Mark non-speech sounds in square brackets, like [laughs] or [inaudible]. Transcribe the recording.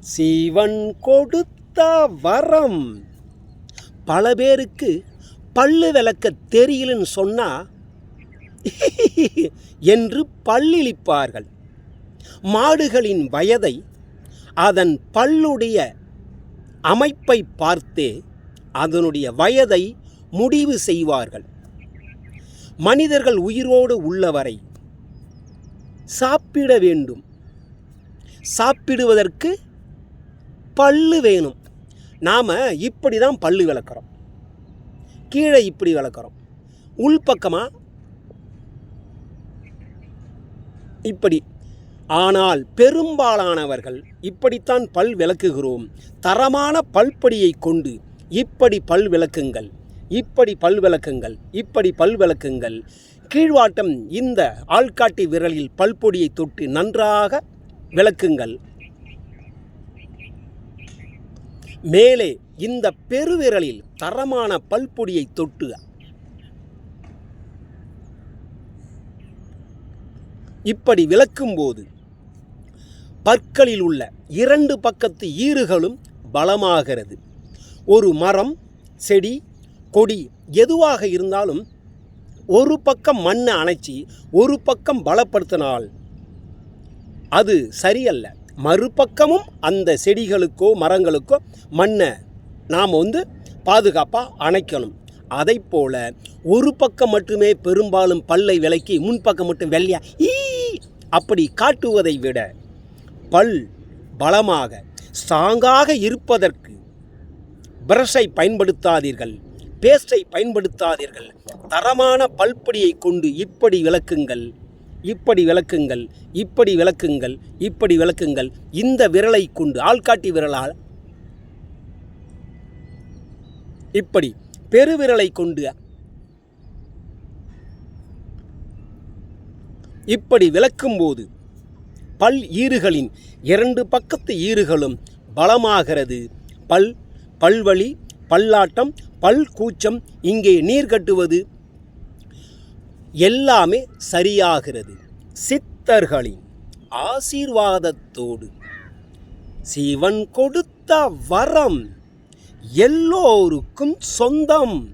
சிவன் கொடுத்த வரம். பல பேருக்கு பல்லு விளக்க தெரியலன்னு சொன்னா [laughs] என்று பல்லிழிப்பார்கள். மாடுகளின் வயதை அதன் பல்லுடைய அமைப்பை பார்த்தே அதனுடைய வயதை முடிவு செய்வார்கள். மனிதர்கள் உயிரோடு உள்ளவரை சாப்பிட வேண்டும். சாப்பிடுவதற்கு பல்லு வேணும். நாம் இப்படி தான் பல்லு விளக்குறோம். கீழே இப்படி விளக்குறோம். உள்பக்கமாக இப்படி. ஆனால் பெரும்பாலானவர்கள் இப்படித்தான் பல் விளக்குகிறோம். தரமான பல்படியை கொண்டு இப்படி பல் விளக்குங்கள் இப்படி பல் விளக்குங்கள் இப்படி பல் விளக்குங்கள். கீழ்வாட்டம் இந்த ஆள்காட்டி விரலில் பல்பொடியை தொட்டு நன்றாக விளக்குங்கள். மேலே இந்த பெருவிரலில் தரமான பல்பொடியை தொட்டு இப்படி விளக்கும்போது பற்களில் உள்ள இரண்டு பக்கத்து ஈறுகளும் பலமாகிறது. ஒரு மரம் செடி கொடி எதுவாக இருந்தாலும் ஒரு பக்கம் மண்ணை அணைச்சி ஒரு பக்கம் பலப்படுத்தினால் அது சரியல்ல. மறுபக்கமும் அந்த செடிகளுக்கோ மரங்களுக்கோ மண்ணை நாம் வந்து பாதுகாப்பாக அணைக்கணும். அதை போல் ஒரு பக்கம் மட்டுமே பெரும்பாலும் பல்லை விலக்கி முன்பக்கம் மட்டும் வெள்ளையா ஈ அப்படி காட்டுவதை விட பல் பலமாக ஸ்ட்ராங்காக இருப்பதற்கு பிரஷை பயன்படுத்தாதீர்கள் பேஸ்டை பயன்படுத்தாதீர்கள். தரமான பல்பொடியை கொண்டு இப்படி விளக்குங்கள். இப்படி விளக்குங்கள் இப்படி விளக்குங்கள் இப்படி விளக்குங்கள். இந்த விரலை கொண்டு ஆள்காட்டி விரலால் இப்படி பெருவிரலை கொண்டு இப்படி விளக்கும்போது பல் ஈறுகளின் இரண்டு பக்கத்து ஈறுகளும் பலமாகிறது. பல் பல்வழி பல்லாட்டம் பல் கூச்சம் இங்கே நீர் கட்டுவது எல்லாமே சரியாகிறது. சித்தர்களின் ஆசீர்வாதத்தோடு. சிவன் கொடுத்த வரம் எல்லோருக்கும் சொந்தம்.